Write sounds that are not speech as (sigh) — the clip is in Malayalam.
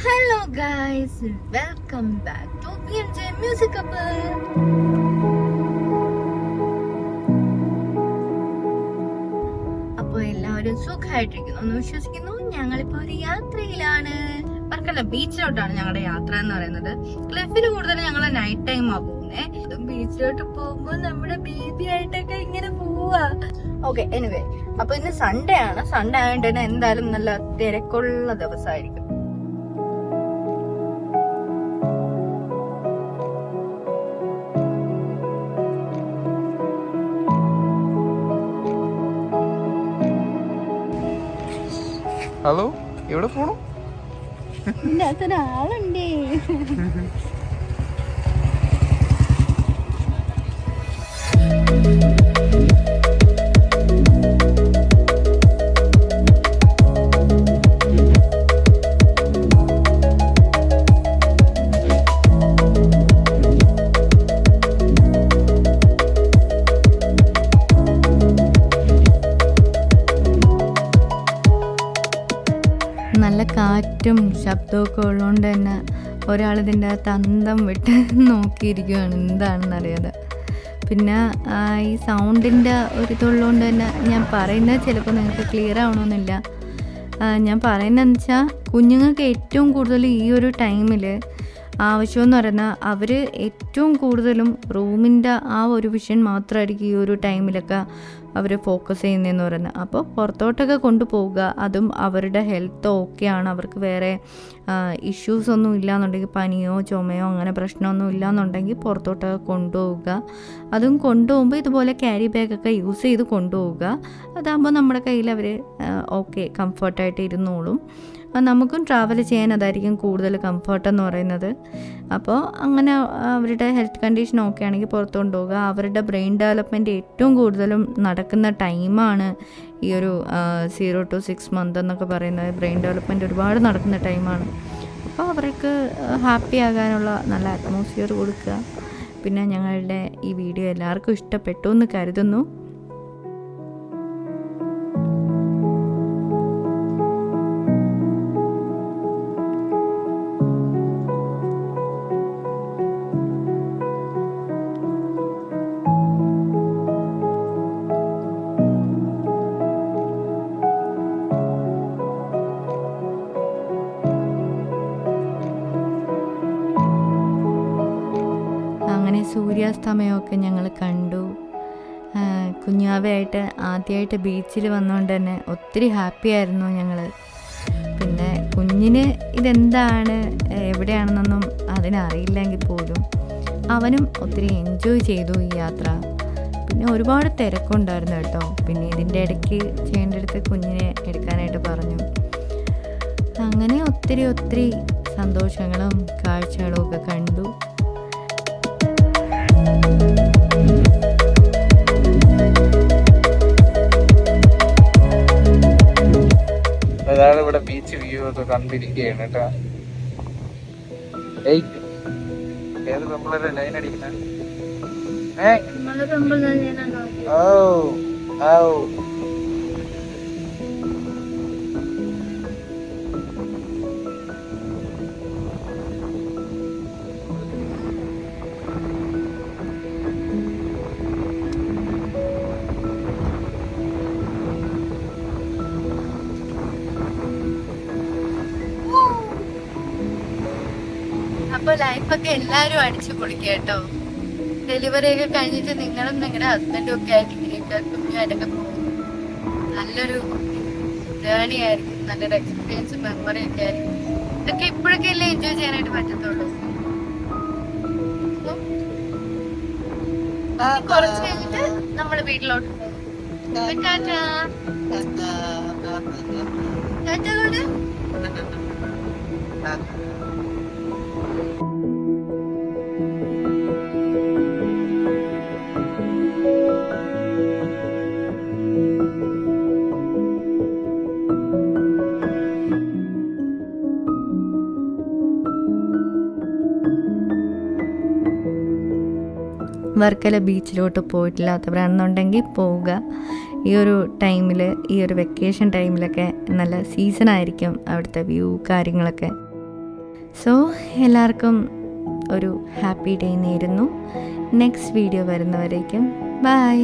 Hello guys welcome back to P M J music couple അപ്പോൾ എല്ലാവരും സുഖമായിട്ടിരിക്കുന്നു. എന്ന് വിശ്വസിക്കുന്നു ഞങ്ങളിപ്പോൾ ഒരു യാത്രയിലാണ്. വർക്കല ബീച്ചിലോട്ടാണ് ഞങ്ങളുടെ യാത്ര എന്ന് പറയുന്നത്. ക്ലിഫിൽ കൂടുതൽ ഞങ്ങൾ നൈറ്റ് ടൈം ആ പോകുന്നത് ബീച്ചിലോട്ട് പോകുമ്പോൾ നമ്മുടെ ബേബി ആയിട്ടൊക്കെ ഇങ്ങനെ പോവാ. ഓക്കെ എനിവേ അപ്പൊ ഇന്ന് സൺഡേ ആണ്. സൺഡേ ആയതുകൊണ്ട് തന്നെ എന്തായാലും നല്ല തിരക്കുള്ള ദിവസമായിരിക്കും. ഹലോ എവിടെ പോണു? ഇതിനകത്തൊരാളുണ്ടേ (laughs) കാറ്റും ശബ്ദമൊക്കെ ഉള്ളതുകൊണ്ട് തന്നെ ഒരാൾ ഇതിന്റെ അകത്ത് അന്തം വിട്ട് (laughs) നോക്കിയിരിക്കുകയാണ്. എന്താണെന്ന് അറിയാതെ പിന്നെ ഈ സൗണ്ടിന്റെ ഒരു ഇതുള്ളതുകൊണ്ട് തന്നെ ഞാൻ പറയുന്നത് ചിലപ്പോൾ നിങ്ങൾക്ക് ക്ലിയർ ആവണമെന്നില്ല. ഞാൻ പറയുന്നതെന്ന് വെച്ചാൽ കുഞ്ഞുങ്ങൾക്ക് ഏറ്റവും കൂടുതൽ ഈ ഒരു ടൈമിൽ ആവശ്യമെന്ന് പറയുന്നത് അവർ ഏറ്റവും കൂടുതലും റൂമിന്റെ ആ ഒരു വിഷൻ മാത്രമായിരിക്കും ഈ ഒരു ടൈമിലൊക്കെ അവർ ഫോക്കസ് ചെയ്യുന്നതെന്ന് പറയുന്നത്. അപ്പോൾ പുറത്തോട്ടൊക്കെ കൊണ്ടുപോവുക അതും അവരുടെ ഹെൽത്ത് ഓക്കെയാണ് അവർക്ക് വേറെ ഇഷ്യൂസ് ഒന്നും ഇല്ലാന്നുണ്ടെങ്കിൽ പനിയോ ചുമയോ അങ്ങനെ പ്രശ്നമൊന്നും ഇല്ലാന്നുണ്ടെങ്കിൽ പുറത്തോട്ടൊക്കെ കൊണ്ടുപോവുക. അതും കൊണ്ടുപോകുമ്പോൾ ഇതുപോലെ ക്യാരി ബാഗൊക്കെ യൂസ് ചെയ്ത് കൊണ്ടുപോവുക. അതാകുമ്പോൾ നമ്മുടെ കയ്യിൽ അവർ ഓക്കെ കംഫർട്ടായിട്ട് ഇരുന്നോളും. നമുക്കും ട്രാവൽ ചെയ്യാൻ അതായിരിക്കും കൂടുതൽ കംഫർട്ട് എന്ന് പറയുന്നത്. അപ്പോൾ അങ്ങനെ അവരുടെ ഹെൽത്ത് കണ്ടീഷൻ ഓക്കെ ആണെങ്കിൽ പുറത്തുകൊണ്ട് കൊണ്ടുപോകുക അവരുടെ ബ്രെയിൻ ഡെവലപ്മെന്റ് ഏറ്റവും കൂടുതലും നടക്കുന്ന ടൈമാണ് ഈ ഒരു സീറോ ടു സിക്സ് മന്ത് എന്നൊക്കെ പറയുന്നത്. ബ്രെയിൻ ഡെവലപ്മെന്റ് ഒരുപാട് നടക്കുന്ന ടൈമാണ് അപ്പോൾ അവർക്ക് ഹാപ്പി ആകാനുള്ള നല്ല അറ്റ്മോസ്ഫിയർ കൊടുക്കുക. പിന്നെ ഞങ്ങളുടെ ഈ വീഡിയോ എല്ലാവർക്കും ഇഷ്ടപ്പെട്ടു എന്ന് കരുതുന്നു. സൂര്യാസ്തമയമൊക്കെ ഞങ്ങൾ കണ്ടു. കുഞ്ഞാവയായിട്ട് ആദ്യമായിട്ട് ബീച്ചിൽ വന്നുകൊണ്ട് തന്നെ ഒത്തിരി ഹാപ്പി ആയിരുന്നു ഞങ്ങൾ പിന്നെ കുഞ്ഞിന് ഇതെന്താണ്? എവിടെയാണെന്നൊന്നും അതിനറിയില്ലെങ്കിൽ പോലും അവനും ഒത്തിരി എൻജോയ് ചെയ്തു ഈ യാത്ര. പിന്നെ ഒരുപാട് തിരക്കുണ്ടായിരുന്നു കേട്ടോ. പിന്നെ ഇതിന്റെ ഇടയ്ക്ക് ചെയ്യേണ്ടടുത്ത് കുഞ്ഞിനെ എടുക്കാനായിട്ട് പറഞ്ഞു. അങ്ങനെ ഒത്തിരി ഒത്തിരി സന്തോഷങ്ങളും കാഴ്ചകളും ഒക്കെ കണ്ടു. അതാണ് ഇവിടെ ബീച്ച് വ്യൂ ഒക്കെ കണ്ടിരിക്കുകയാണ് കേട്ടാ ഏയ് ഏത് പെമ്പിളല്ലേ ലൈൻ അടിക്കുന്ന ഏ ഓ ഓ അപ്പൊ ലൈഫൊക്കെ എല്ലാരും അടിച്ചു പൊളിക്കേട്ടോ ഡെലിവറി ഒക്കെ കഴിഞ്ഞിട്ട് നിങ്ങളും നിങ്ങളുടെ ഹസ്ബൻഡും ഒക്കെ ആയിട്ട് ഇങ്ങനെയൊക്കെ കുഞ്ഞുമായിട്ടൊക്കെ പോകും. നല്ലൊരു ജേണി ആയിരിക്കും. നല്ലൊരു എക്സ്പീരിയൻസ് മെമ്മറി ഒക്കെ ആയിരിക്കും. ഇതൊക്കെ ഇപ്പോഴൊക്കെ അല്ലേ എൻജോയ് ചെയ്യാനായിട്ട് പറ്റത്തുള്ളൂ? കുറച്ച് കഴിഞ്ഞിട്ട് നമ്മൾ വീട്ടിലോട്ട് പോകും. ടാറ്റാ. ടാറ്റ കൂടെ വർക്കല ബീച്ചിലോട്ട് പോയിട്ടില്ലാത്തവരാണെന്നുണ്ടെങ്കിൽ പോവുക. ഈ ഒരു ടൈമിൽ ഈ ഒരു വെക്കേഷൻ ടൈമിലൊക്കെ നല്ല സീസൺ ആയിരിക്കും അവിടുത്തെ വ്യൂ കാര്യങ്ങളൊക്കെ. സോ എല്ലാവർക്കും ഒരു ഹാപ്പി ഡേ നേരുന്നു. നെക്സ്റ്റ് വീഡിയോ വരുന്നവരേക്കും. ബൈ